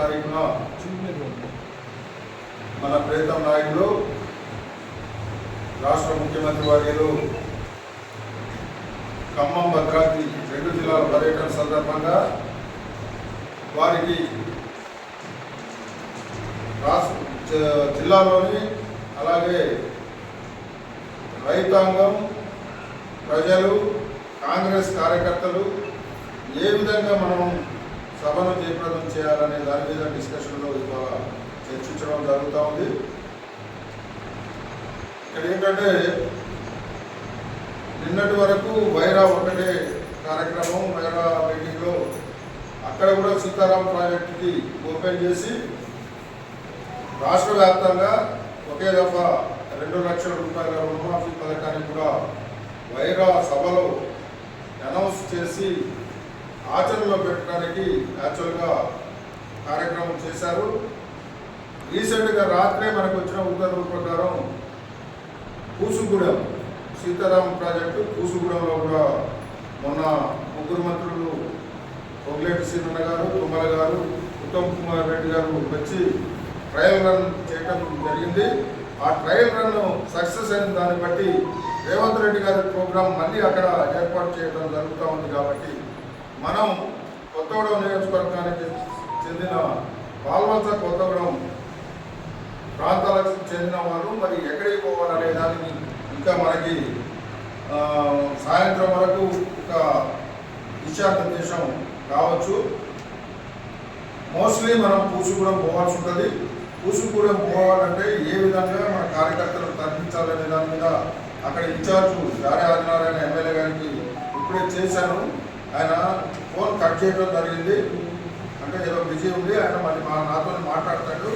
తారీఖున మన ప్రీతం నాయకులు రాష్ట్ర ముఖ్యమంత్రి వర్యులు ఖమ్మం భద్రాద్రి రెండు జిల్లాల పర్యటన సందర్భంగా వారికి రాష్ట్ర జిల్లాలోని అలాగే రైతాంగం ప్రజలు కాంగ్రెస్ కార్యకర్తలు ఏ విధంగా మనం సభను జయప్రదం చేయాలనే దాని మీద డిస్కషన్లో ఇవాళ చర్చించడం జరుగుతూ ఉంది. ఇక్కడ ఏంటంటే నిన్నటి వరకు వైరా ఒకటే కార్యక్రమం వైరా మీటింగ్లో అక్కడ కూడా సీతారాం ప్రాజెక్టుకి ఓపెన్ చేసి రాష్ట్ర వ్యాప్తంగా ఒకే దఫా రెండు లక్షల రూపాయల రుణమాఫీ పథకాన్ని కూడా వైరా సభలో అనౌన్స్ చేసి ఆచరణలో పెట్టడానికి యాక్చువల్గా కార్యక్రమం చేశారు. రీసెంట్గా రాత్రే మనకు వచ్చిన ఉత్తర్వుల ప్రకారం కూసుగూడెం సీతారాం ప్రాజెక్టు కూసుగూడెంలో కూడా మొన్న ముగ్గురు మంత్రులు పొంగులేటి సీనన్న గారు తుమ్మల గారు ఉత్తమ్ కుమార్ రెడ్డి గారు వచ్చి ట్రయల్ రన్ చేయటం జరిగింది. ఆ ట్రయల్ రన్ సక్సెస్ అయిన దాన్ని బట్టి రేవంత్ రెడ్డి గారి ప్రోగ్రాం మళ్ళీ అక్కడ ఏర్పాటు చేయడం జరుగుతూ ఉంది కాబట్టి మనం కొత్తగూడెం నియోజకవర్గానికి చెందిన పాల్వంచ కొత్తగూడెం ప్రాంతాలకు చెందిన వారు మరి ఎక్కడికి పోవాలనే దానికి ఇంకా మనకి సాయంత్రం వరకు ఒక దిశానిర్దేశం కావచ్చు. మోస్ట్లీ మనం పూసుగూడెం పోవాల్సి ఉంటుంది. పూసుగూడెం పోవాలంటే ఏ విధంగా మన కార్యకర్తలను తగ్గించాలనే దాని మీద అక్కడ ఇన్ఛార్జ్ గారే ఆదినారాయణ ఎమ్మెల్యే గారికి ఇప్పుడే చేశాను. ఆయన ఫోన్ కట్ చేయడం జరిగింది. అంటే ఏదో బిజీ ఉంది ఆయన మళ్ళీ మా నాతో మాట్లాడతాడు.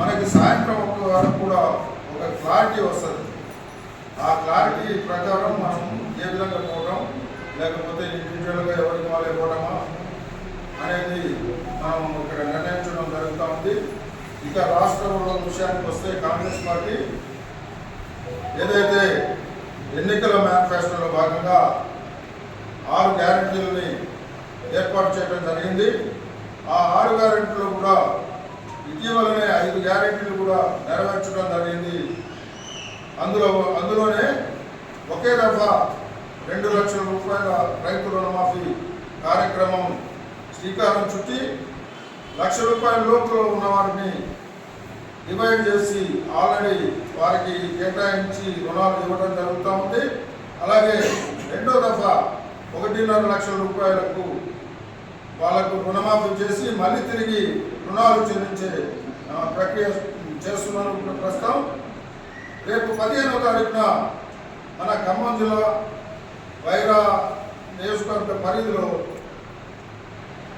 మనకి సాయంత్రం ఒక వరకు కూడా ఒక క్లారిటీ వస్తుంది. ఆ క్లారిటీ ప్రకారం మనం ఏ విధంగా పోవడం లేకపోతే ఇండివిజువల్గా ఎవరికి వాళ్ళు ఇవ్వడమా అనేది మనం ఇక్కడ నిర్ణయించడం జరుగుతూ ఉంది. ఇక రాష్ట్రంలో విషయానికి వస్తే కాంగ్రెస్ పార్టీ ఏదైతే ఎన్నికల మేనిఫెస్టోలో భాగంగా ఆరు గ్యారెంటీలని ఏర్పాటు చేయడం జరిగింది. ఆ ఆరు గ్యారెంటీలు కూడా ఇటీవలనే ఐదు గ్యారెంటీలు కూడా నెరవేర్చడం జరిగింది. అందులో అందులోనే ఒకే దఫా రెండు లక్షల రూపాయల రైతు రుణమాఫీ కార్యక్రమం శ్రీకారం చుట్టి లక్ష రూపాయల లోపల ఉన్న వారిని డివైడ్ చేసి ఆల్రెడీ వారికి కేటాయించి రుణాలు ఇవ్వడం జరుగుతూ ఉంది. అలాగే రెండో దఫా ఒకటిన్నర లక్షల రూపాయలకు వాళ్ళకు రుణమాఫీ చేసి మళ్ళీ తిరిగి రుణాలు చెల్లించే ప్రక్రియ చేస్తున్నాను ప్రస్తుతం. రేపు పదిహేనవ తారీఖున మన ఖమ్మం జిల్లా వైరా నియోజకవర్గ పరిధిలో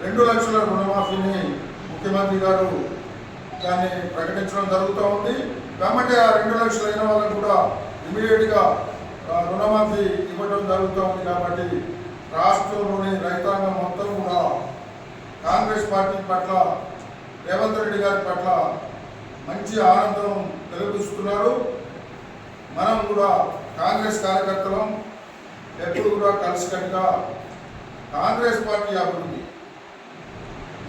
రెండు లక్షల రుణమాఫీని ముఖ్యమంత్రి గారు దాన్ని ప్రకటించడం జరుగుతూ ఉంది. వెంబటే ఆ రెండు లక్షలు అయిన వాళ్ళకు కూడా ఇమీడియట్గా రుణమాఫీ ఇవ్వడం జరుగుతూ ఉంది కాబట్టి రాష్ట్రంలోని రైతాంగం మొత్తం కూడా కాంగ్రెస్ పార్టీ పట్ల రేవంత్ రెడ్డి గారి పట్ల మంచి ఆనందం వెలిపిస్తున్నారు మనం కూడా కాంగ్రెస్ కార్యకర్తలం ఎప్పుడు కూడా కలిసికట్టుగా కాంగ్రెస్ పార్టీ అభివృద్ధి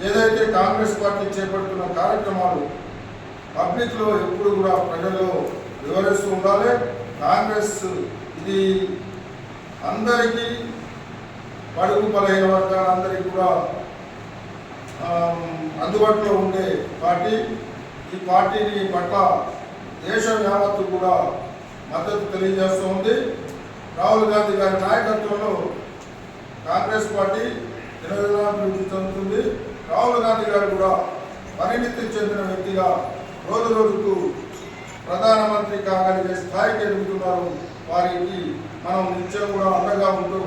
ఏదైతే కాంగ్రెస్ పార్టీ చేపడుతున్న కార్యక్రమాలు పబ్లిక్లో ఎప్పుడు కూడా ప్రజల్లో వివరిస్తూ ఉండాలి. కాంగ్రెస్ ఇది అందరికీ బడుగు బలహీన వర్గాలందరికీ కూడా అందుబాటులో ఉండే పార్టీ. ఈ పార్టీని పట్ల దేశం యావత్తు కూడా మద్దతు తెలియజేస్తూ ఉంది. రాహుల్ గాంధీ గారి నాయకత్వంలో కాంగ్రెస్ పార్టీ దినదినాభివృద్ధి చెందుతుంది. రాహుల్ గాంధీ గారు కూడా పరిణితి చెందిన వ్యక్తిగా రోజు రోజుకు ప్రధానమంత్రి కాగలిగే స్థాయికి ఎదుగుతున్నారు. వారికి మనం నిత్యం కూడా అండగా ఉంటూ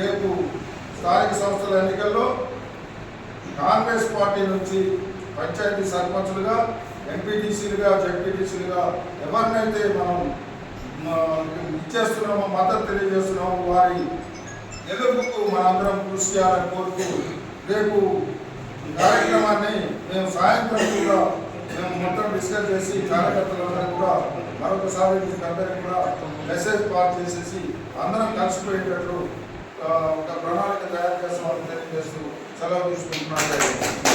రేపు స్థానిక సంస్థల ఎన్నికల్లో కాంగ్రెస్ పార్టీ నుంచి పంచాయతీ సర్పంచులుగా ఎంపీటీసీలుగా జడ్పీటీసీలుగా ఎవరినైతే మనం ఇచ్చేస్తున్నామో మద్దతు తెలియజేస్తున్నామో వారి గెలుపుకు మనందరం కృషి చేయాలని కోరుతూ రేపు కార్యక్రమాన్ని మేము సాయంత్రం కూడా మేము మొత్తం డిస్కస్ చేసి కార్యకర్తలందరూ కూడా మరొకసారి మీకు అందరికీ కూడా మెసేజ్ పాస్ చేసేసి అందరం కలిసిపోయేటట్లు ఒక ప్రణాళిక తయారు చేస్తామని తెలియజేస్తూ సెలవు తీసుకుంటున్నాను.